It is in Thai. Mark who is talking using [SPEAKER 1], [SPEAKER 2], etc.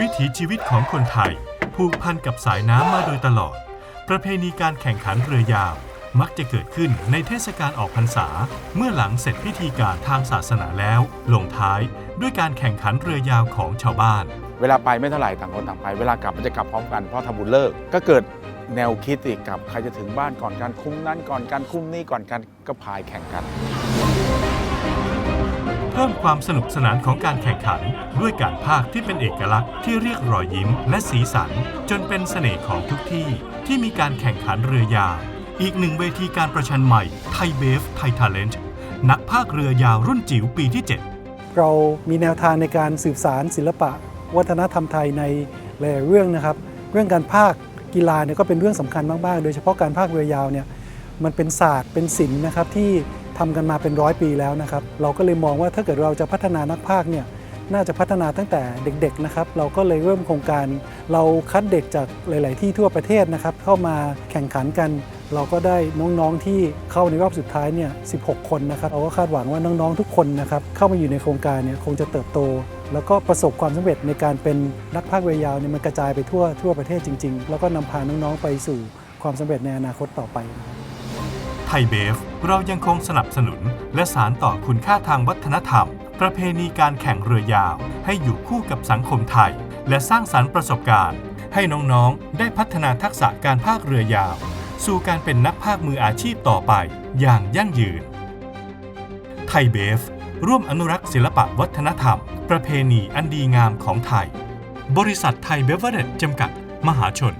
[SPEAKER 1] วิถีชีวิตของคนไทย ผูกพันกับสายน้ำมาโดยตลอด ประเพณีการแข่งขันเรือยาว มักจะเกิดขึ้นในเทศกาลออกพรรษา เมื่อหลังเสร็จพิธีการทางศาสนาแล้ว ลงท้ายด้วยการแข่งขันเรือยาวของชาวบ้าน
[SPEAKER 2] เวลาไปไม่เท่าไหร่ต่างคนต่างไป เวลากลับมันจะกลับพร้อมกันเพราะทำบุญเลิกก็เกิดแนวคิดอีกกับใครจะถึงบ้านก่อนกันคุ้มนั้นก่อนกันคุ้มนี้ก่อนกันก็พายแข่งกัน
[SPEAKER 1] เพิ่มความสนุกสนานของการแข่งขัน ด้วยการพากที่เป็นเอกลักษณ์ที่เรียกรอยยิ้มและสีสัน จนเป็นเสน่ห์ของทุกที่ที่มีการแข่งขันเรือยาว อีกหนึ่งเวทีการประชันใหม่ไทยเบฟไทยทาเลนต์นักพากเรือยาวรุ่นจิ๋วปีที่ 7
[SPEAKER 3] เรามีแนวทางในการสืบสารศิลปะ วัฒนธรรมไทยในหลายเรื่องนะครับ เรื่องการภาคกีฬาเนี่ยก็เป็นเรื่องสำคัญมากๆ โดยเฉพาะการภาคเรือยาวเนี่ยมันเป็นศาสตร์เป็นศิลป์นะครับที่ ทำกันมาเป็นร้อยปีแล้วนะครับ เราก็เลยมองว่าถ้าเกิดเราจะพัฒนานักภาคเนี่ยน่าจะพัฒนาตั้งแต่เด็กๆนะครับ เราก็เลยเริ่มโครงการ เราคัดเด็กจากหลาย ๆ ที่ทั่วประเทศนะครับ เข้ามาแข่งขันกัน เราก็ได้น้องๆที่เข้าในรอบสุดท้ายเนี่ย 16 คนนะครับ เราก็คาดหวังว่าน้อง ๆ ทุกคนนะครับ เข้ามาอยู่ในโครงการเนี่ยคงจะเติบโต แล้วก็ประสบความสำเร็จในการเป็นนักพากย์เรือยาวเนี่ยมันกระจายไปทั่วทั่วประเทศจริง ๆ แล้วก็นำพาน้อง ๆ ไปสู่ความสำเร็จในอนาคตต่อไปนะครับ
[SPEAKER 1] ทยเบฟ เรายังคงสนับสนุน และสารต่อคุณค่าทางวัฒนธรรม ประเพณีการแข่งเรือยาว ให้อยู่คู่กับสังคมไทย และสร้างสรรค์ประสบการณ์ ให้น้องๆ ได้พัฒนาทักษะการพากเรือยาว สู่การเป็นนักพากย์มืออาชีพต่อไป อย่างยั่งยืน ไทยเบฟ ร่วมอนุรักษ์ศิลปะวัฒนธรรม ประเพณีอันดีงามของไทย บริษัทไทยเบเวอร์เรจจำกัด มหาชน